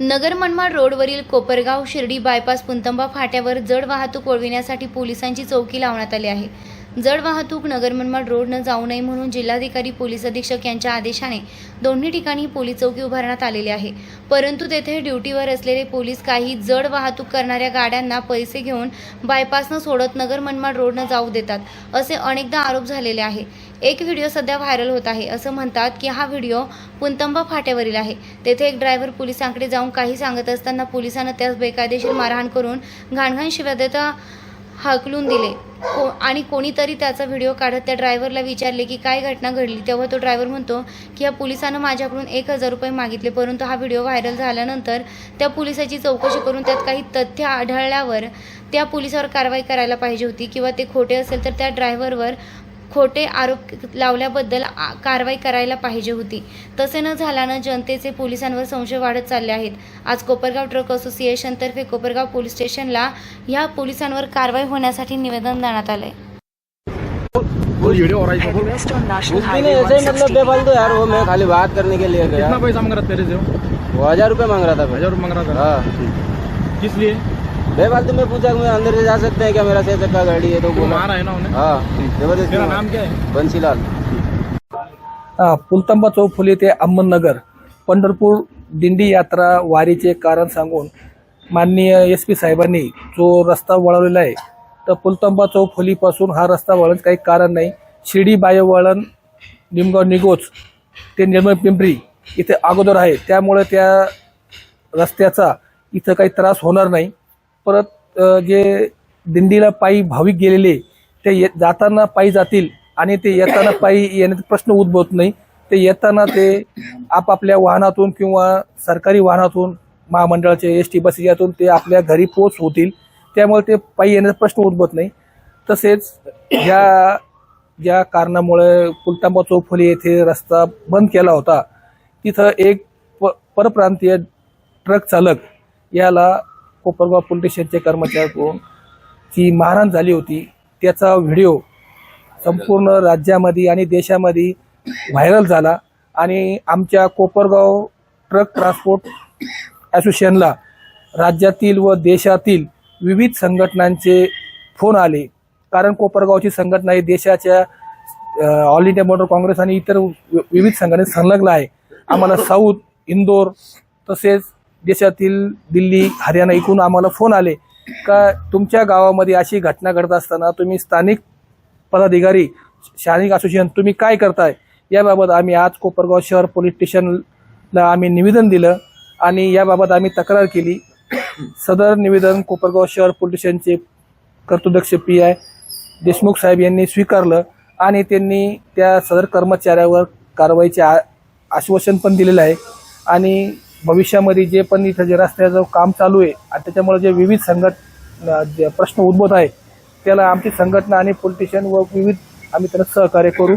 नगर मनमाड रोडवरील कोपरगाव शिर्डी बायपास पुंतंबा फाट्यावर जड वाहतूक वळविण्यासाठी पोलिसांची चौकी लावण्यात आली आहे. जड वाहतूक नगर मनमाड रोडनं जाऊ नये म्हणून जिल्हाधिकारी पोलीस अधीक्षक यांच्या आदेशाने दोन्ही ठिकाणी पोलीस चौकी उभारण्यात आलेली आहे. परंतु तेथे ड्युटीवर असलेले पोलीस काही जड वाहतूक करणाऱ्या गाड्यांना पैसे घेऊन बायपासनं सोडत नगर मनमाड रोडनं जाऊ देतात असे अनेकदा आरोप झालेले आहे. एक व्हिडिओ सध्या व्हायरल होत आहे असं म्हणतात की हा व्हिडिओ पुंतंबा फाट्यावरील आहे. तेथे एक ड्रायव्हर पोलिसांकडे जाऊन काही सांगत असताना पोलिसांना त्यास बेकायदेशीर मारहाण करून घाणघाण शिव्या देता हाकलून दिले. को आणि कोणीतरी त्याचा व्हिडिओ काढत त्या ड्रायव्हरला विचारले की काय घटना घडली? तेव्हा तो ड्रायव्हर म्हणतो की या पोलिसानं माझ्याकडून एक हजार रुपये मागितले परंतु हा व्हिडिओ व्हायरल झाल्यानंतर त्या पोलिसाची चौकशी करून त्यात काही तथ्य आढळल्यावर त्या पोलिसावर कारवाई करायला पाहिजे होती किंवा ते खोटे असेल तर त्या ड्रायव्हरवर खोटे आरोप लावल्याबद्दल कारवाई करायला पाहिजे होती तसे न झाल्यानं जनतेचे पोलिसांवर संशय वाढत चालले आहेत आज कोपरगाव ट्रक असोसिएशनतर्फे कोपरगाव पोलीस स्टेशनला ह्या पोलिसांवर कारवाई होण्यासाठी निवेदन देण्यात आलंय वो वीडियो रहा इसमें। West on National कुछ भी Highway नहीं ऐसे मतलब 160. बेफालतू यार वो मैं खाली बात करने के लिए गया कितना पैसा मांग रहा था तेरे से वो? वो हजार रुपये मांग रहा था। हजार रुपये मांग रहा था किस लिए बेफालतू में पूछा कि मैं अंदर से जा सकते हैं क्या? मेरा छह चक्का गाड़ी है तो बोला। मारा है ना उन्हें? हाँ जबरदस्ती तेरा मारा। नाम क्या है? बंसीलाल हा, पुलतंबा चौक फुले ते अहमदनगर पंढरपूर दिंडी यात्रा वारीचे कारण सांगून माननीय एस पी साहेबांनी जो रस्ता वळवलेला आहे तर पुलतंबा चौक फुलीपासून हा रस्ता वळवण्याचं काही कारण नाही. शिर्डी बाय वळण निमगाव निगोज ते निर्मळ पिंपरी इथे अगोदर आहे. त्यामुळे त्या रस्त्याचा इथं काही त्रास होणार नाही. परत जे दिंडीला पायी भाविक गेलेले ते ये जाताना पायी जातील आणि ते येताना पायी येण्याचा प्रश्न उद्भवत नाही. ते येताना ते आपापल्या वाहनातून किंवा सरकारी वाहनातून महामंडळाचे एस टी बस यातून ते आपल्या घरी पोच होतील. त्यामुळे ते पायी येण्याचा प्रश्न उद्भवत नाही. तसेच ज्या ज्या कारणामुळे पुलतांबा चौफुली येथे रस्ता बंद केला होता. तिथं एक प परप्रांतीय ट्रक चालक याला कोपरगाव पोलीस स्टेशनचे कर्मचाऱ्याकडून जी मारहाण झाली होती त्याचा व्हिडिओ संपूर्ण राज्यामध्ये आणि देशामध्ये व्हायरल झाला. आणि आमच्या कोपरगाव ट्रक ट्रान्सपोर्ट असोसिएशनला राज्यातील व देशातील विविध संघटनांचे फोन आले. कारण कोपरगावची संघटना ही देशाच्या ऑल इंडिया मोटर काँग्रेस आणि इतर वि- विविध संघटनेत संलग्न आहे. आम्हाला साऊथ इंदोर तसेच देशातील दिल्ली हरियाणा इकडून आम्हाला फोन आले का तुमच्या गावामध्ये अशी घटना घडत असताना तुम्ही स्थानिक पदाधिकारी स्थानिक असोसिएशन तुम्ही काय करताय? याबाबत आम्ही आज कोपरगाव शहर पोलीस स्टेशनला आम्ही निवेदन दिलं आणि याबाबत आम्ही तक्रार केली. सदर निवेदन कोपरगाव शहर पोलीस स्टेशनचे कर्तृदक्ष पी आय देशमुख साहेब यांनी स्वीकारलं आणि त्यांनी त्या सदर कर्मचाऱ्यावर कारवाईचे आ आश्वासन पण दिलेलं आहे. आणि भविष्यामध्ये जे पण इथं जे रस्त्याचं काम चालू आहे आणि त्याच्यामुळे जे विविध संघट जे प्रश्न उद्भवत आहे त्याला आमची संघटना आणि पोलिटिशियन व विविध आम्ही त्यांना सहकार्य करू.